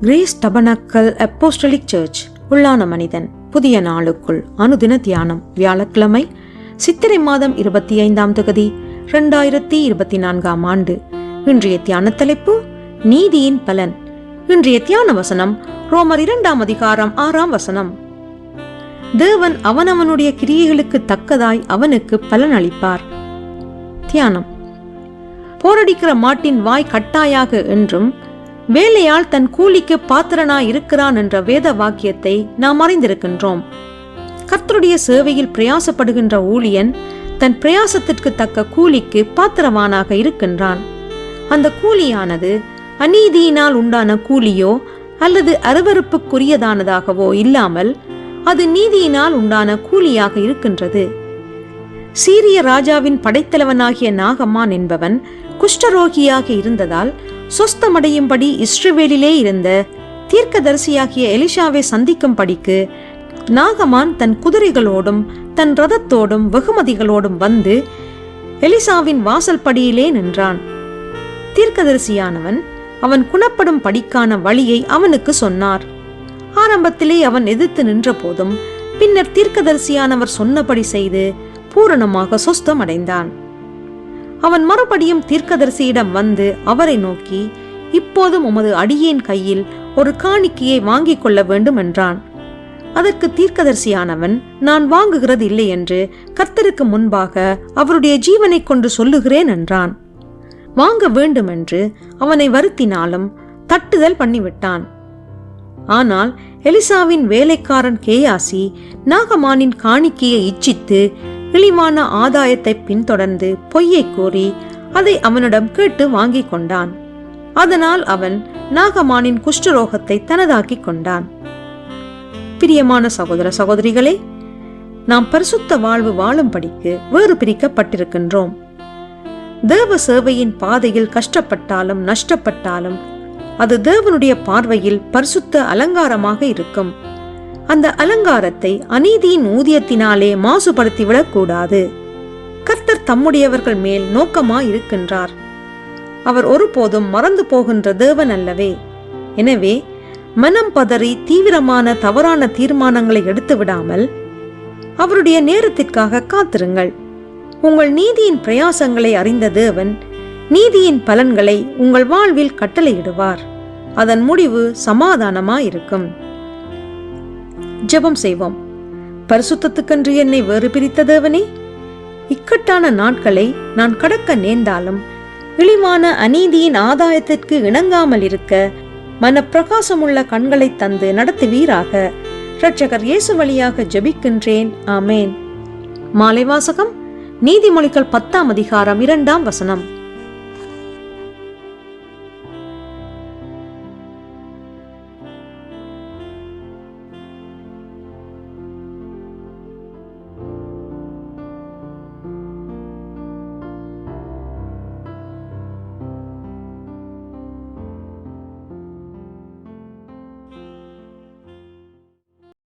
Grace tabernacle apostolic search உள்ளான மனிதன் புதிய நாளுக்குள் அனுதின தியானம் வியாழக்கிழமை சித்திரை மாதம் இருபத்தி ஐந்தாம் தொகுதி இரண்டாயிரத்தி இருபத்தி நான்காம் ஆண்டு. இன்றைய தியான தலைப்பு நீதியின் பலன். இன்றைய தியான வசனம் ரோமர் இரண்டாம் அதிகாரம் ஆறாம் வசனம். தேவன் அவனவனுடைய கிரியைகளுக்கு தக்கதாய் அவனுக்கு பலன் அளிப்பார். தியானம். போரடிக்கிற மாட்டின் வாய் கட்டாயாக என்றும் வேலையால் தன் கூலிக்கு பாத்திரனா இருக்கிறான் என்ற வேத வாக்கியத்தை நாம் அறிந்திருக்கின்றோம். கர்த்தருடைய சேவையில் பிரயாசப்படுகின்ற ஊழியன் தன் பிரயாசத்திற்கு தக்க கூலிக்கு பாத்திரவானாக இருக்கின்றான். அந்த கூலியானது அநீதியினால் உண்டான கூலியோ அல்லது அருவருப்புக்குரியதானதாகவோ இல்லாமல் அது நீதியினால் உண்டான கூலியாக இருக்கின்றது. சீரிய ராஜாவின் படைத்தலைவனாகிய நாகமான் என்பவன் குஷ்டரோகியாக இருந்ததால் சொஸ்தமடையும்படி இஸ்ரவேலிலே இருந்த தீர்க்கதரிசியாகிய எலிஷாவை சந்திக்கும்படிக்கு நாகமான் தன் குதிரைகளோடும் தன் ரதத்தோடும் வெகுமதிகளோடும் வந்து எலிசாவின் வாசல் படியிலே நின்றான். தீர்க்கதரிசியானவன் அவன் குணப்படும் படிக்கான வழியை அவனுக்கு சொன்னார். ஆரம்பத்திலே அவன் எதிர்த்து நின்ற போதும் பின்னர் தீர்க்கதரிசியானவர் சொன்னபடி செய்து பூரணமாக சொஸ்தம் அடைந்தான் அவன் மறுபடியும் தீர்க்கதரிசியிடம் வந்து அவரை நோக்கி இப்போதும் உமது அடியேன் கையில் ஒரு காணிக்கையை வாங்கிக் கொள்ள வேண்டும் என்றான். அதற்கு தீர்க்கதரிசியானவன் நான் வாங்குகிறது இல்லை என்று கர்த்தருக்கு முன்பாக அவருடைய ஜீவனை கொண்டு சொல்லுகிறேன் என்றான். வாங்க வேண்டுமென்று அவனை வருத்தினாலும் தட்டுதல் பண்ணிவிட்டான். ஆனால் எலிசாவின் வேலைக்காரன் கேயாசி நாகமானின் காணிக்கையை இச்சித்து இழிவான ஆதாயத்தை பின்தொடர்ந்து பொய்யை கூறி அதை அவனிடம் கேட்டு வாங்கிக் கொண்டான். அதனால் அவன் நாகமானின் குஷ்டரோகத்தை தனதாக்கிக் கொண்டான். பிரியமான சகோதர சகோதரிகளே நாம் பரிசுத்த வாழ்வு வாழும்படிக்கு வேறு பிரிக்கப்பட்டிருக்கின்றோம். தேவ சேவையின் பாதையில் கஷ்டப்பட்டாலும் நஷ்டப்பட்டாலும் அது தேவனுடைய பார்வையில் பரிசுத்த அலங்காரமாக இருக்கும். அந்த அலங்காரத்தை அநீதியின் ஊதியத்தினாலே மாசுபடுத்திவிடக் கூடாது கர்த்தர் தம்முடையவர்கள் மேல் நோக்கமா இருக்கின்றார் அவர் ஒருபோதும் மறந்து போகின்ற தேவன் அல்லவே. எனவே மனம் பதறி தீவிரமான தவறான தீர்மானங்களை எடுத்து விடாமல் அவருடைய நேரத்திற்காக காத்திருங்கள். உங்கள் நீதியின் பிரயாசங்களை அறிந்த தேவன் நீதியின் பலன்களை உங்கள் வாழ்வில் கட்டளையிடுவார். அதன் முடிவு சமாதானமாயிருக்கும். ஜெபம் செய்வோம். பரிசுத்தத்துக்கென்று என்னை வேறு பிரித்த தேவனே இக்கட்டான நாட்களை நான் கடக்க நேர்ந்தாலும் இழிவான அநீதியின் ஆதாயத்திற்கு இணங்காமல் இருக்க மனப்பிரகாசமுள்ள கண்களை தந்து நடத்துவீராக இரட்சகர் இயேசு வழியாக ஜெபிக்கின்றேன். ஆமேன். மாலை வாசகம் நீதிமொழிகள் பத்தாம் அதிகாரம் இரண்டாம் வசனம்.